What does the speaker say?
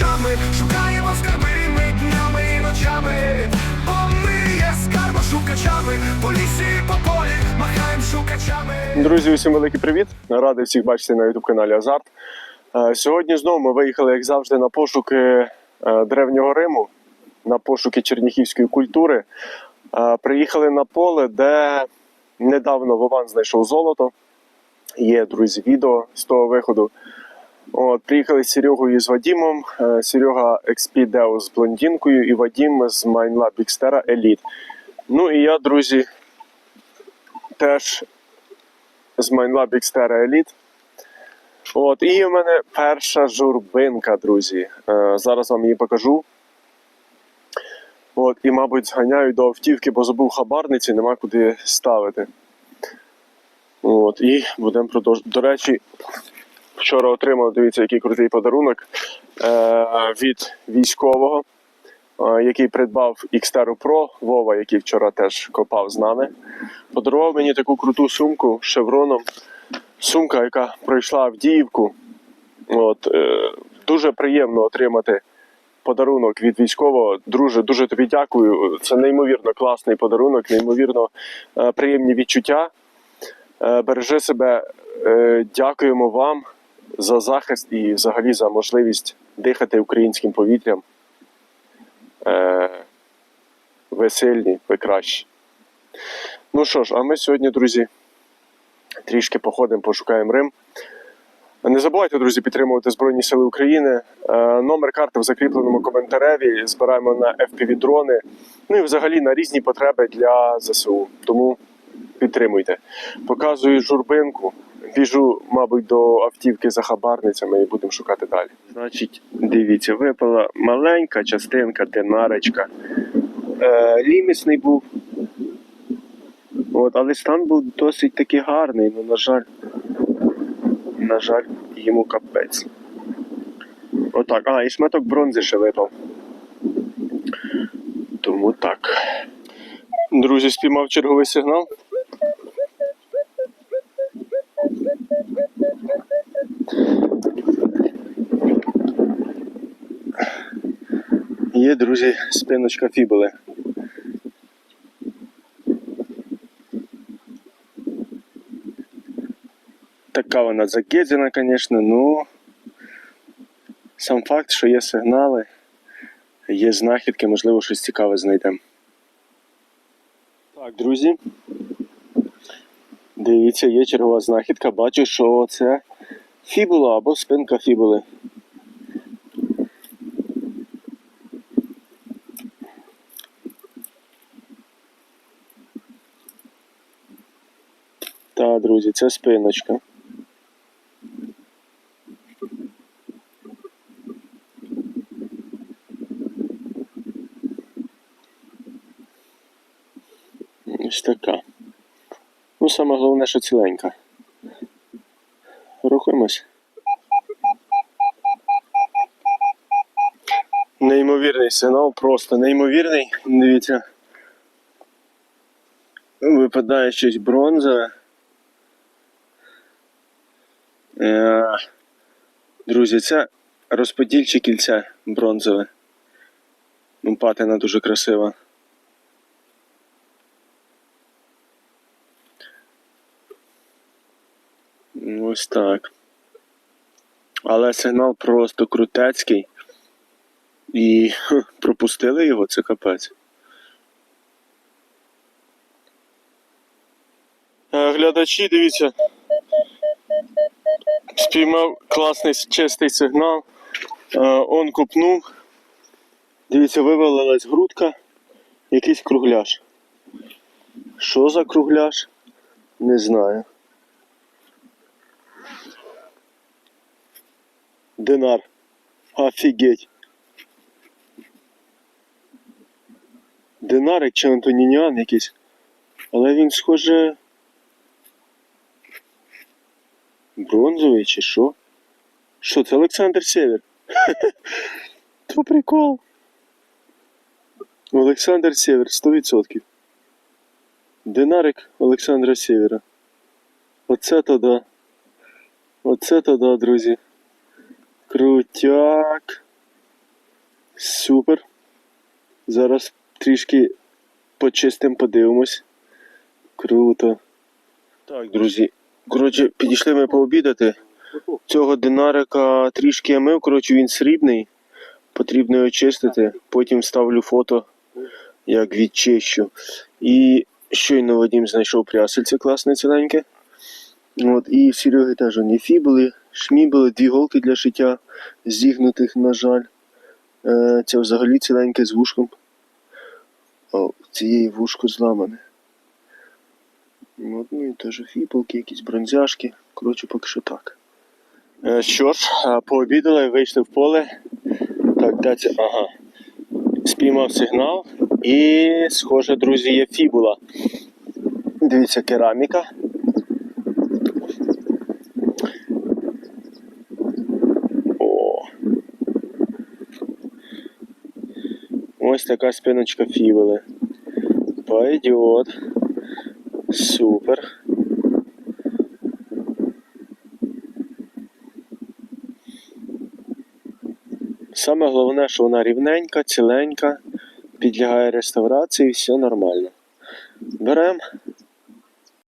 очами, шукаємо скарби ми днями і ночами, бо ми є скарбошукачами, по лісі, по полі, махаєм шукачами. Друзі, усім великий привіт! Радий всіх бачити на youtube каналі Азарт. Е, Сьогодні знову ми виїхали, як завжди, на пошуки е, древнього Риму, на пошуки черніхівської культури. Е, Приїхали на поле, де недавно Вован знайшов золото. Є, друзі, відео з того виходу. От, приїхали з Серегою і з Вадімом. Е, Серега Експідео з блондинкою і Вадім з Майнла Бікстера Еліт. Ну і я, друзі, теж з Майнла Бікстера Еліт. От, і в мене перша журбинка, друзі. Е, зараз вам її покажу. От, і, мабуть, зганяю до автівки, бо забув хабарниці, нема куди ставити. От, і будемо продовжувати. До речі, вчора отримав, дивіться, який крутий подарунок е, від військового, е, який придбав Xterra Pro, Вова, який вчора теж копав з нами. Подарував мені таку круту сумку з шевроном. Сумка, яка пройшла Авдіївку. От, е, дуже приємно отримати подарунок від військового. Друже, дуже тобі дякую. Це неймовірно класний подарунок, неймовірно приємні відчуття. Бережи себе, дякуємо вам за захист і взагалі за можливість дихати українським повітрям. Е, ви сильні, ви кращі. Ну що ж, а ми сьогодні, друзі, трішки походимо, пошукаємо Рим. Не забувайте, друзі, підтримувати Збройні Сили України. Е, Номер карти в закріпленому коментареві. Збираємо на FPV-дрони. Ну і взагалі на різні потреби для ЗСУ. Тому підтримуйте. Показую журбинку. Біжу, мабуть, до автівки за хабарницями і будемо шукати далі. Значить, дивіться, випала маленька частинка, динарочка. Е, лімісний був. От, але стан був досить таки гарний, ну, на жаль, на жаль, йому капець. Отак. А, і шматок бронзи ще випав. Тому так. Друзі, спіймав черговий сигнал. Є, друзі, спиночка фібули. Така вона закидзена, звісно, ну сам факт, що є сигнали, є знахідки, можливо, щось цікаве знайдемо. Так, друзі. Дивіться, є чергова знахідка. Бачу, що це фібула або спинка фібули. Друзі, це спиночка. Ось така. Ну, саме головне, що ціленька. Рухаємось. Неймовірний сигнал, просто неймовірний. Дивіться. Випадає щось бронзове. Е, Друзі, це розподільче кільце бронзове. Ну, Патина дуже красива. Ось так. Але сигнал просто крутецький. І хе, пропустили його, це капець. Е, Глядачі, дивіться. Спіймав класний чистий сигнал. Е, Он купнув. Дивіться, вивалилась грудка, якийсь кругляш. Що за кругляш? Не знаю. Динар. Офігеть. Динарик чи Антонініан якийсь. Але він схоже. Бронзовий чи що? Що, це Олександр Сєвєр? То прикол. Олександр Сєвєр, 100%. Динарик Олександра Сєвєра. Оце то да. Оце то да, друзі. Крутяк. Супер. Зараз трішки почистим, подивимось. Круто. Так, друзі. Коротше, підійшли ми пообідати. Цього динарика трішки я мив, коротше, він срібний. Потрібно його чистити. Потім ставлю фото, як відчищу. І щойно Вадим знайшов прясельце класне ціленьке. От, і Сереги теж вони фібули, шмібули, дві голки для шиття, зігнутих, на жаль. Е, це взагалі ціленьке з вушком. О, цієї вушко зламане. От, ну і теж фібулки, якісь бронзяшки. Коротше, поки що так. Е, що ж, а, пообідали, вийшли в поле. Так, це? Ага. Спіймав сигнал. І, схоже, друзі, є фібула. Дивіться, кераміка. О. Ось така спиночка фібули. Пойдет. Супер. Саме головне, що вона рівненька, ціленька, підлягає реставрації, все нормально. Беремо